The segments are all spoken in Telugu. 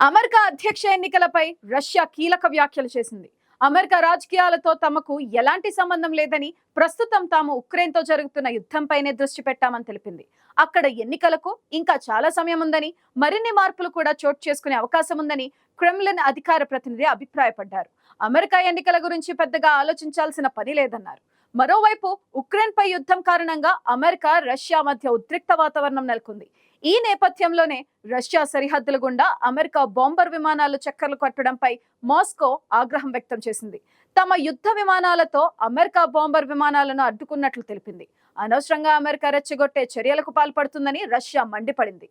అమెరికా అధ్యక్ష ఎన్నికలపై రష్యా కీలక వ్యాఖ్యలు చేసింది. అమెరికా రాజకీయాలతో తమకు ఎలాంటి సంబంధం లేదని ప్రస్తుతం తాము ఉక్రెయిన్తో జరుగుతున్న యుద్ధంపైనే దృష్టి పెట్టామని తెలిపింది. అక్కడ ఎన్నికలకు ఇంకా చాలా సమయం ఉందని మరిన్ని మార్పులు కూడా చోటు చేసుకునే అవకాశం ఉందని క్రెమ్లిన్ అధికార ప్రతినిధి అభిప్రాయపడ్డారు. అమెరికా ఎన్నికల గురించి పెద్దగా ఆలోచించాల్సిన పని లేదన్నారు. మరోవైపు ఉక్రెయిన్పై యుద్ధం కారణంగా అమెరికా రష్యా మధ్య ఉద్రిక్త వాతావరణం నెలకొంది. ఈ నేపథ్యంలోనే రష్యా సరిహద్దుల గుండా అమెరికా బాంబర్ విమానాలు చక్కర్లు కట్టడంపై మాస్కో ఆగ్రహం వ్యక్తం చేసింది. తమ యుద్ధ విమానాలతో అమెరికా బాంబర్ విమానాలను అడ్డుకున్నట్లు తెలిపింది. అనవసరంగా అమెరికా రెచ్చగొట్టే చర్యలకు పాల్పడుతుందని రష్యా మండిపడింది.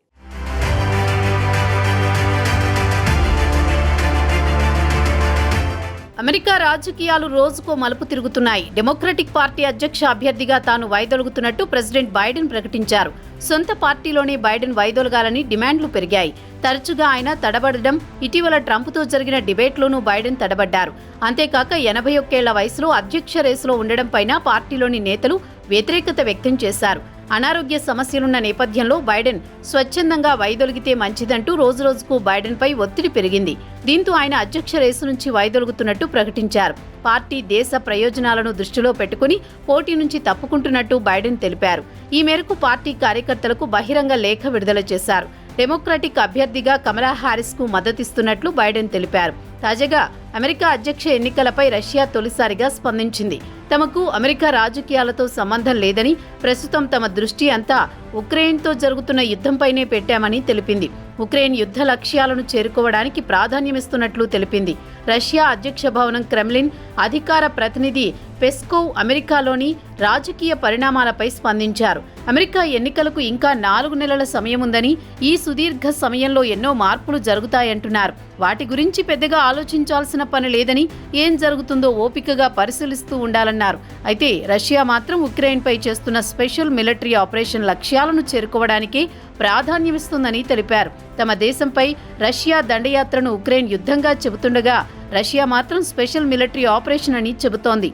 అమెరికా రాజకీయాలు రోజుకో మలుపు తిరుగుతున్నాయి. డెమోక్రటిక్ పార్టీ అధ్యక్ష అభ్యర్థిగా తాను వైదొలుగుతున్నట్టు ప్రెసిడెంట్ బైడెన్ ప్రకటించారు. సొంత పార్టీలోనే బైడెన్ వైదొలగాలని డిమాండ్లు పెరిగాయి. తరచుగా ఆయన తడబడడం ఇటీవల ట్రంప్తో జరిగిన డిబేట్లోనూ బైడెన్ తడబడ్డారు. అంతేకాక ఎనభై ఒక్కేళ్ళ వయసులో అధ్యక్ష రేసులో ఉండడం పైన పార్టీలోని నేతలు వ్యతిరేకత వ్యక్తం చేశారు. అనారోగ్య సమస్యలున్న నేపథ్యంలో బైడెన్ స్వచ్ఛందంగా వైదొలిగితే మంచిదంటూ రోజురోజుకు బైడెన్పై ఒత్తిడి పెరిగింది. దీంతో ఆయన అధ్యక్ష రేసు నుంచి వైదొలుగుతున్నట్టు ప్రకటించారు. పార్టీ దేశ ప్రయోజనాలను దృష్టిలో పెట్టుకుని పోటీ నుంచి తప్పుకుంటున్నట్టు బైడెన్ తెలిపారు. ఈ మేరకు పార్టీ కార్యకర్తలకు బహిరంగ లేఖ విడుదల చేశారు. డెమోక్రటిక్ అభ్యర్థిగా కమలా హారిస్కు మద్దతిస్తున్నట్లు బైడెన్ తెలిపారు. తాజాగా అమెరికా అధ్యక్ష ఎన్నికలపై రష్యా తొలిసారిగా స్పందించింది. తమకు అమెరికా రాజకీయాలతో సంబంధం లేదని ప్రస్తుతం తమ దృష్టి అంతా ఉక్రెయిన్తో జరుగుతున్న యుద్ధంపైనే పెట్టామని తెలిపింది. ఉక్రెయిన్ యుద్ధ లక్ష్యాలను చేరుకోవడానికి ప్రాధాన్యమిస్తున్నట్లు తెలిపింది. రష్యా అధ్యక్ష భవనం క్రెమ్లిన్ అధికార ప్రతినిధి పెస్కోవ్ అమెరికాలోని రాజకీయ పరిణామాలపై స్పందించారు. అమెరికా ఎన్నికలకు ఇంకా నాలుగు నెలల సమయం ఉందని ఈ సుదీర్ఘ సమయంలో ఎన్నో మార్పులు జరుగుతాయంటున్నారు. వాటి గురించి పెద్దగా ఆలోచించాల్సిన పని లేదని ఏం జరుగుతుందో ఓపికగా పరిశీలిస్తూ ఉండాలన్నారు. అయితే రష్యా మాత్రం ఉక్రెయిన్పై చేస్తున్న స్పెషల్ మిలిటరీ ఆపరేషన్ లక్ష్యాలను చేరుకోవడానికి ప్రాధాన్యమిస్తుందని తెలిపారు. తమ దేశంపై రష్యా దండయాత్రను ఉక్రెయిన్ యుద్ధంగా చెబుతుండగా రష్యా మాత్రం స్పెషల్ మిలిటరీ ఆపరేషన్ అని చెబుతోంది.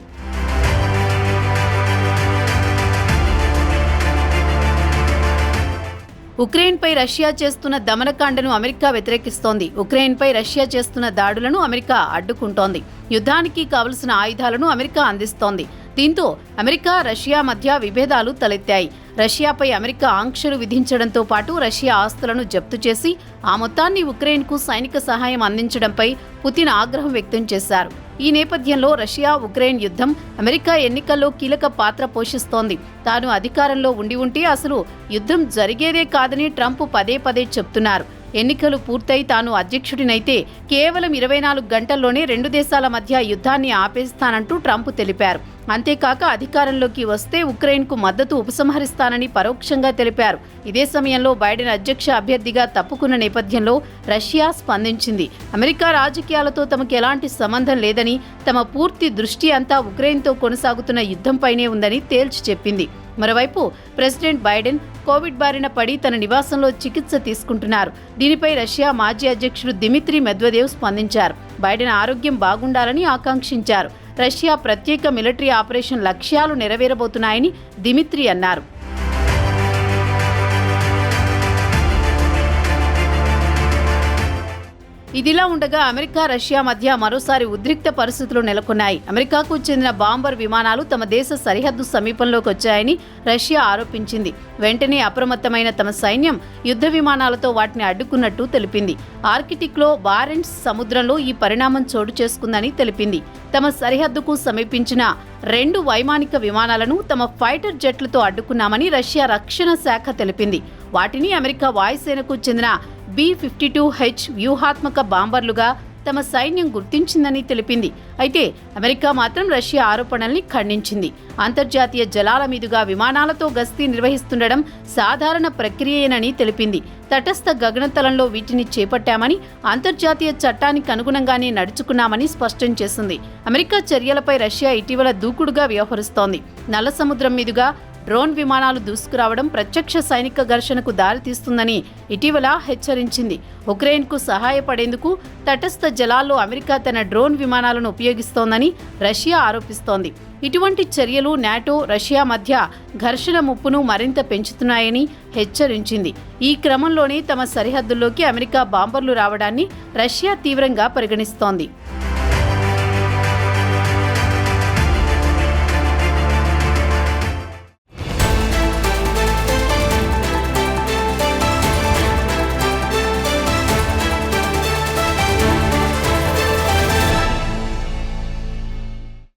ఉక్రెయిన్పై రష్యా చేస్తున్న దమనకాండను అమెరికా వ్యతిరేకిస్తోంది. ఉక్రెయిన్పై రష్యా చేస్తున్న దాడులను అమెరికా అడ్డుకుంటోంది. యుద్ధానికి కావలసిన ఆయుధాలను అమెరికా అందిస్తోంది. దీంతో అమెరికా రష్యా మధ్య విభేదాలు తలెత్తాయి. రష్యాపై అమెరికా ఆంక్షలు విధించడంతో పాటు రష్యా ఆస్తులను జప్తు చేసి ఆ మొత్తాన్ని ఉక్రెయిన్కు సైనిక సహాయం అందించడంపై పుతిన్ ఆగ్రహం వ్యక్తం చేశారు. ఈ నేపథ్యంలో రష్యా ఉక్రెయిన్ యుద్ధం అమెరికా ఎన్నికల్లో కీలక పాత్ర పోషిస్తోంది. తాను అధికారంలో ఉండి ఉంటే అసలు యుద్ధం జరిగేదే కాదని ట్రంప్ పదే పదే చెప్తున్నారు. ఎన్నికలు పూర్తయి తాను అధ్యక్షుడినైతే కేవలం ఇరవై నాలుగు గంటల్లోనే రెండు దేశాల మధ్య యుద్ధాన్ని ఆపేస్తానంటూ ట్రంప్ తెలిపారు. అంతేకాక అధికారంలోకి వస్తే ఉక్రెయిన్కు మద్దతు ఉపసంహరిస్తానని పరోక్షంగా తెలిపారు. ఇదే సమయంలో బైడెన్ అధ్యక్ష అభ్యర్థిగా తప్పుకున్న నేపథ్యంలో రష్యా స్పందించింది. అమెరికా రాజకీయాలతో తమకు ఎలాంటి సంబంధం లేదని తమ పూర్తి దృష్టి అంతా ఉక్రెయిన్తో కొనసాగుతున్న యుద్ధంపైనే ఉందని తేల్చి చెప్పింది. మరోవైపు ప్రెసిడెంట్ బైడెన్ కోవిడ్ బారిన పడి తన నివాసంలో చికిత్స తీసుకుంటున్నారు. దీనిపై రష్యా మాజీ అధ్యక్షుడు దిమిత్రి మెద్వదేవ్ స్పందించారు. బైడెన్ ఆరోగ్యం బాగుండాలని ఆకాంక్షించారు. రష్యా ప్రత్యేక మిలిటరీ ఆపరేషన్ లక్ష్యాలు నెరవేరబోతున్నాయని దిమిత్రి అన్నారు. ఇదిలా ఉండగా అమెరికా రష్యా మధ్య మరోసారి ఉద్రిక్త పరిస్థితులు నెలకొన్నాయి. అమెరికాకు చెందిన బాంబర్ విమానాలు తమ దేశ సరిహద్దు సమీపంలోకి వచ్చాయని రష్యా ఆరోపించింది. వెంటనే అప్రమత్తమైన తమ సైన్యం యుద్ధ విమానాలతో వాటిని అడ్డుకున్నట్టు తెలిపింది. ఆర్కిటిక్లో బారెంట్స్ సముద్రంలో ఈ పరిణామం చోటు చేసుకుందని తెలిపింది. తమ సరిహద్దుకు సమీపించిన రెండు వైమానిక విమానాలను తమ ఫైటర్ జెట్లతో అడ్డుకున్నామని రష్యా రక్షణ శాఖ తెలిపింది. వాటిని అమెరికా వాయుసేనకు చెందిన బి ఫిఫ్టీ టూ హెచ్ వ్యూహాత్మక బాంబర్లుగా తమ సైన్యం గుర్తించిందని తెలిపింది. అయితే అమెరికా మాత్రం రష్యా ఆరోపణల్ని ఖండించింది. అంతర్జాతీయ జలాల మీదుగా విమానాలతో గస్తీ నిర్వహిస్తుండడం సాధారణ ప్రక్రియేనని తెలిపింది. తటస్థ గగనతలంలో వీటిని చేపట్టామని అంతర్జాతీయ చట్టానికి అనుగుణంగానే నడుచుకున్నామని స్పష్టం చేసింది. అమెరికా చర్యలపై రష్యా ఇటీవల దూకుడుగా వ్యవహరిస్తోంది. నల్ల సముద్రం మీదుగా డ్రోన్ విమానాలు దూసుకురావడం ప్రత్యక్ష సైనిక ఘర్షణకు దారితీస్తుందని ఇటీవల హెచ్చరించింది. ఉక్రెయిన్కు సహాయపడేందుకు తటస్థ జలాల్లో అమెరికా తన డ్రోన్ విమానాలను ఉపయోగిస్తోందని రష్యా ఆరోపిస్తోంది. ఇటువంటి చర్యలు నాటో రష్యా మధ్య ఘర్షణ ముప్పును మరింత పెంచుతున్నాయని హెచ్చరించింది. ఈ క్రమంలోనే తమ సరిహద్దుల్లోకి అమెరికా బాంబర్లు రావడాన్ని రష్యా తీవ్రంగా పరిగణిస్తోంది.